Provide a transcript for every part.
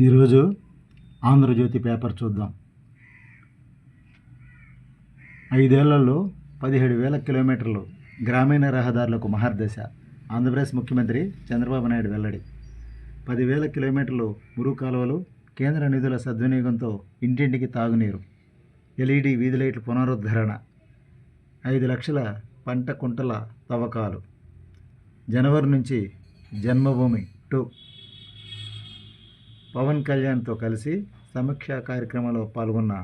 ఈరోజు ఆంధ్రజ్యోతి పేపర్ చూద్దాం. ఐదేళ్ళలో పదిహేడు వేల కిలోమీటర్లు గ్రామీణ రహదారులకు మహర్దశ ఆంధ్రప్రదేశ్ ముఖ్యమంత్రి చంద్రబాబు నాయుడు వెల్లడి. పదివేల కిలోమీటర్లు మురుగు కాలువలు కేంద్ర నిధుల సద్వినియోగంతో ఇంటింటికి తాగునీరు. ఎల్ఈడి వీధి లైట్ల పునరుద్ధరణ. ఐదు లక్షల పంట కుంటల తవ్వకాలు. జనవరి నుంచి జన్మభూమి టూ. పవన్ కళ్యాణ్తో కలిసి సమీక్షా కార్యక్రమంలో పాల్గొన్న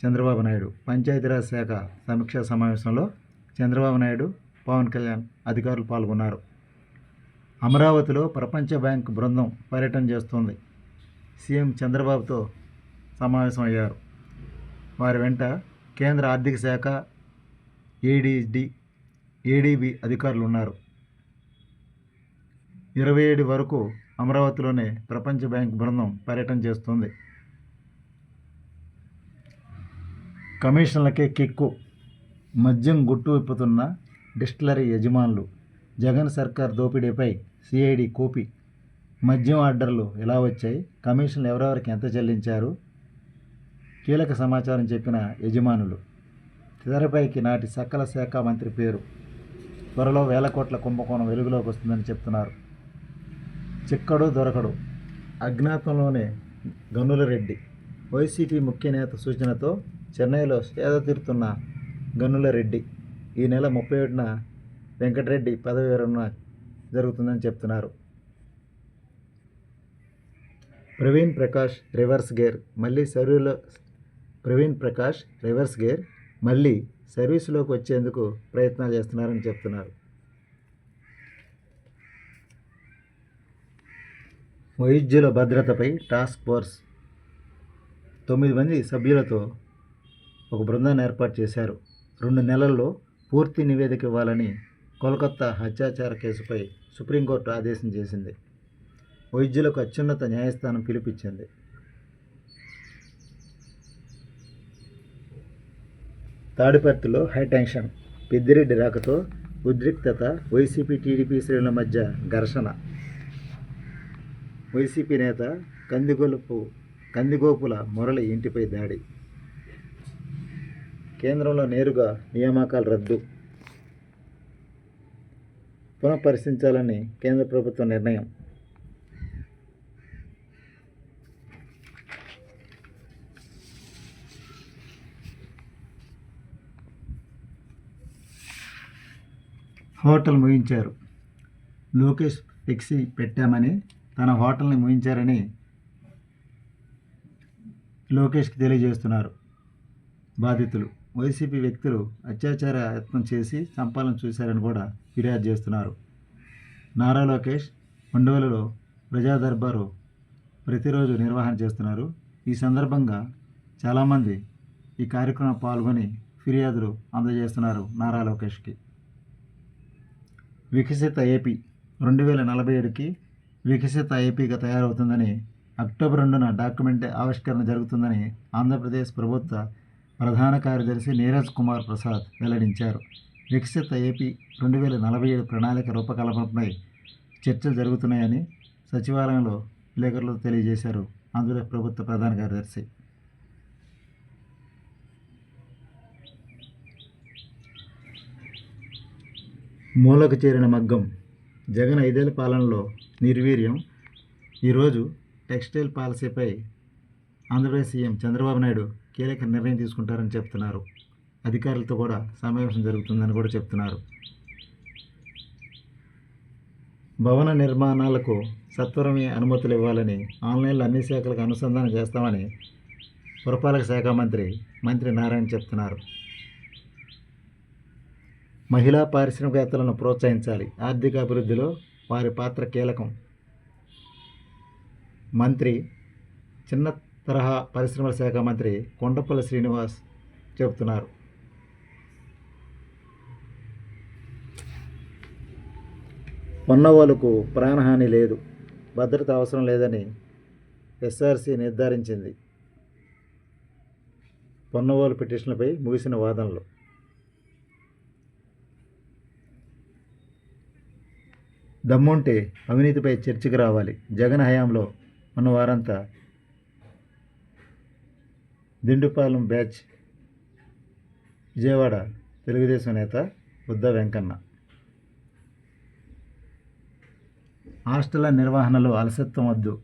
చంద్రబాబు నాయుడు పంచాయతీరాజ్ శాఖ సమీక్షా సమావేశంలో చంద్రబాబు నాయుడు పవన్ కళ్యాణ్ అధికారులు పాల్గొన్నారు. అమరావతిలో ప్రపంచ బ్యాంక్ బృందం పర్యటన చేస్తోంది. సీఎం చంద్రబాబుతో సమావేశం అయ్యారు వారి వెంట కేంద్ర ఆర్థిక శాఖ ఏడీడి ఏడీబీ అధికారులు ఉన్నారు. ఇరవై ఏడు వరకు అమరావతిలోనే ప్రపంచ బ్యాంక్ బృందం పర్యటన చేస్తుంది. కమిషన్లకే కిక్కు. మద్యం గుట్టు విప్పుతున్న డిస్టిలరీ యజమానులు. జగన్ సర్కార్ దోపిడీపై సిఐడి కోపి. మద్యం ఆర్డర్లు ఎలా వచ్చాయి? కమిషన్లు ఎవరెవరికి ఎంత చెల్లించారు? కీలక సమాచారం చెప్పిన యజమానులు. తెరపైకి నాటి సకల శాఖ మంత్రి పేరు. త్వరలో వేల కోట్ల కుంభకోణం వెలుగులోకి వస్తుందని చెప్తున్నారు. చిక్కడు దొరకడు. అజ్ఞాతంలోనే గనుల రెడ్డి. వైసీపీ ముఖ్య నేత సూచనతో చెన్నైలో సేద తీరుతున్న గనుల రెడ్డి. ఈ నెల ముప్పై ఒకటిన వెంకటరెడ్డి పదవి విరమణ జరుగుతుందని చెప్తున్నారు. ప్రవీణ్ ప్రకాష్ రివర్స్ గేర్ మళ్ళీ సర్వీలో ప్రవీణ్ ప్రకాష్ రివర్స్ గేర్ మళ్ళీ సర్వీసులోకి వచ్చేందుకు ప్రయత్నాలు చేస్తున్నారని చెప్తున్నారు. వైద్యుల భద్రతపై టాస్క్ ఫోర్స్ తొమ్మిది మంది సభ్యులతో ఒక బృందాన్ని ఏర్పాటు చేశారు. రెండు నెలల్లో పూర్తి నివేదిక ఇవ్వాలని కోల్కత్తా హత్యాచార కేసుపై సుప్రీంకోర్టు ఆదేశం చేసింది. వైద్యులకు అత్యున్నత న్యాయస్థానం పిలిపించింది తాడిపర్తిలో హైటెన్షన్ పెద్దిరెడ్డి రాకతో ఉద్రిక్తత వైసీపీ టీడీపీ శ్రేణుల మధ్య ఘర్షణ. వైసీపీ నేత కందిగొలుపు కందిగోపుల మురళి ఇంటిపై దాడి. కేంద్రంలో నేరుగా నియామకాలు రద్దు. పునఃపరిశీలించాలని కేంద్ర ప్రభుత్వం నిర్ణయం. హోటల్ ముగించారు. లోకేష్ ఫ్లెక్సీ పెట్టామని తన హోటల్ని ముగించారని లోకేష్కి తెలియజేస్తున్నారు. బాధితులు. వైసీపీ వ్యక్తులు అత్యాచార యత్నం చేసి చంపాలని చూశారని కూడా ఫిర్యాదు చేస్తున్నారు. నారా లోకేష్ ఉండవల్లిలో ప్రజా దర్బారు ప్రతిరోజు నిర్వహణ చేస్తున్నారు. ఈ సందర్భంగా చాలామంది ఈ కార్యక్రమం పాల్గొని ఫిర్యాదులు అందజేస్తున్నారు నారా లోకేష్కి. వికసిత ఏపీ రెండు వేల నలభై ఏడుకి వికసిత ఏపీగా తయారవుతుందని అక్టోబర్ రెండున డాక్యుమెంట్ ఆవిష్కరణ జరుగుతుందని ఆంధ్రప్రదేశ్ ప్రభుత్వ ప్రధాన కార్యదర్శి నీరజ్ కుమార్ ప్రసాద్ వెల్లడించారు. వికసిత ఏపీ రెండు వేల నలభై ఏడు ప్రణాళిక రూపకల్పనపై చర్చలు జరుగుతున్నాయని సచివాలయంలో విలేకరులు తెలియజేశారు. ఆంధ్రప్రదేశ్ ప్రభుత్వ ప్రధాన కార్యదర్శి మూలకు చేరిన మగ్గం జగన్ ఐదేళ్ళ పాలనలో నిర్వీర్యం. ఈరోజు టెక్స్టైల్ పాలసీపై ఆంధ్రప్రదేశ్ సీఎం చంద్రబాబు నాయుడు కీలక నిర్ణయం తీసుకుంటారని చెప్తున్నారు. అధికారులతో కూడా సమావేశం జరుగుతుందని కూడా చెప్తున్నారు. భవన నిర్మాణాలకు సత్వరమే అనుమతులు ఇవ్వాలని ఆన్లైన్లో అన్ని శాఖలకు అనుసంధానం చేస్తామని పురపాలక శాఖ మంత్రి మంత్రి నారాయణ చెప్తున్నారు. మహిళా పారిశ్రామికవేత్తలను ప్రోత్సహించాలి. ఆర్థిక అభివృద్ధిలో వారి పాత్ర కీలకం. మంత్రి చిన్న తరహా పరిశ్రమల శాఖ మంత్రి కొండపల్లి శ్రీనివాస్ చెబుతున్నారు. ఉన్నవాళ్ళకు ప్రాణహాని లేదు భద్రత అవసరం లేదని ఎస్ఆర్సి నిర్ధారించింది. పొన్నవాళ్ళు పిటిషన్లపై ముగిసిన వాదనలు. దమ్ముంటే అవినీతిపై చర్చకు రావాలి. జగన్ హయాంలో ఉన్న వారంతా దిండుపాలెం బ్యాచ్ విజయవాడ తెలుగుదేశం నేత బుద్ధ వెంకన్న. హాస్టళ్ళ నిర్వహణలో అలసత్వం వద్దు.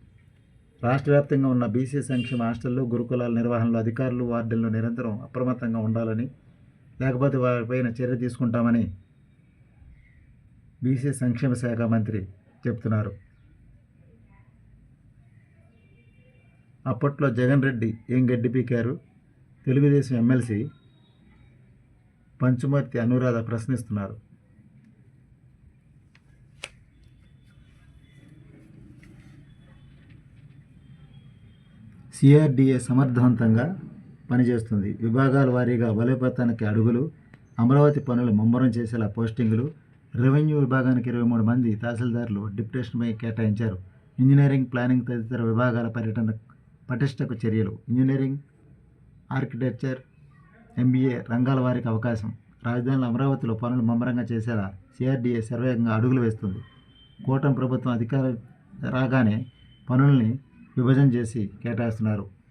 రాష్ట్ర వ్యాప్తంగా ఉన్న బీసీ సంక్షేమ హాస్టళ్ళు గురుకులాల నిర్వహణలో అధికారులు వార్డుల్లో నిరంతరం అప్రమత్తంగా ఉండాలని లేకపోతే వారిపైన చర్య తీసుకుంటామని బీసీ సంక్షేమ శాఖ మంత్రి చెప్తున్నారు. అప్పట్లో జగన్ రెడ్డి ఏం గడ్డి పీకారు? తెలుగుదేశం ఎమ్మెల్సీ పంచుమర్తి అనురాధ ప్రశ్నిస్తున్నారు. సిఆర్డిఏ సమర్థవంతంగా పనిచేస్తుంది. విభాగాల వారీగా బలోపేతానికి అడుగులు అమరావతి పనులు ముమ్మరం చేసేలా పోస్టింగులు రెవెన్యూ విభాగానికి ఇరవై మూడు మంది తహసీల్దార్లు డిప్యుటేషన్పై కేటాయించారు. ఇంజనీరింగ్ ప్లానింగ్ తదితర విభాగాల పర్యటన పటిష్టకు చర్యలు. ఇంజనీరింగ్ ఆర్కిటెక్చర్ ఎంబీఏ రంగాల వారికి అవకాశం. రాజధానిలో అమరావతిలో పనులు ముమ్మరంగా చేసేలా సిఆర్డీఏ సర్వేగంగా అడుగులు వేస్తుంది. కూటమి ప్రభుత్వం అధికారం రాగానే పనుల్ని విభజన చేసి కేటాయిస్తున్నారు.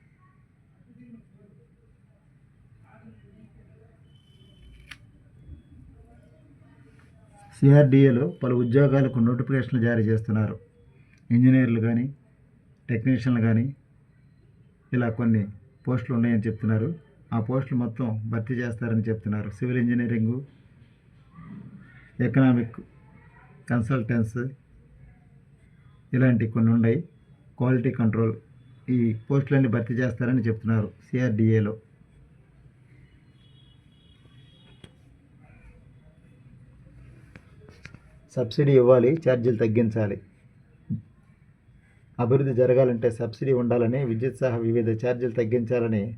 సిఆర్డీఏలో పలు ఉద్యోగాలకు నోటిఫికేషన్లు జారీ చేస్తున్నారు. ఇంజనీర్లు కానీ టెక్నీషియన్లు కానీ ఇలా కొన్ని పోస్టులు ఉన్నాయని చెప్తున్నారు. ఆ పోస్టులు మొత్తం భర్తీ చేస్తారని చెప్తున్నారు. సివిల్ ఇంజనీరింగు ఎకనామిక్ కన్సల్టెన్స్ ఇలాంటి కొన్ని ఉన్నాయి. క్వాలిటీ కంట్రోల్ ఈ పోస్టులన్నీ భర్తీ చేస్తారని చెప్తున్నారు సిఆర్డిఏలో. సబ్సిడీ ఇవ్వాలి ఛార్జీలు తగ్గించాలి. అభివృద్ధి జరగాలంటే సబ్సిడీ ఉండాలని విద్యుత్ సహా వివిధ ఛార్జీలు తగ్గించాలని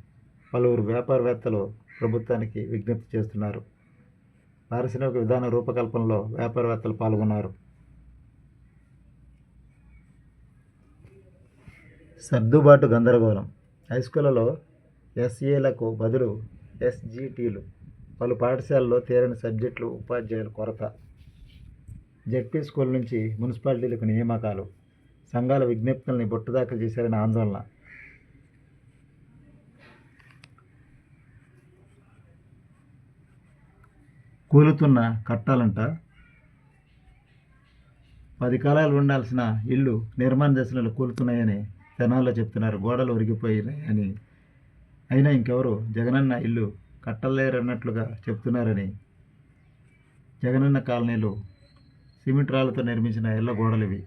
పలువురు వ్యాపారవేత్తలు ప్రభుత్వానికి విజ్ఞప్తి చేస్తున్నారు. పారిశ్రామిక విధాన రూపకల్పనలో వ్యాపారవేత్తలు పాల్గొన్నారు. సర్దుబాటు గందరగోళం. హై స్కూళ్ళలో ఎస్ఏలకు బదులు ఎస్జిటీలు పలు పాఠశాలల్లో తేరని సబ్జెక్టులు ఉపాధ్యాయుల కొరత. జెడ్పీ స్కూల్ నుంచి మున్సిపాలిటీలకు నియామకాలు సంఘాల విజ్ఞప్తుల్ని బొట్టుదాఖలు చేశారని ఆందోళన. కూలుతున్న కట్టాలంట. పది కాలాలు ఉండాల్సిన ఇల్లు నిర్మాణ దశలలో కూలుతున్నాయని జనాల్లో చెప్తున్నారు. గోడలు ఒరిగిపోయినాయి అని అయినా ఇంకెవరు జగనన్న ఇల్లు కట్టలేరన్నట్లుగా చెప్తున్నారని జగనన్న కాలనీలు సిమెంట్ రాళ్ళతో నిర్మించిన ఇళ్ళ గోడలు ఇవి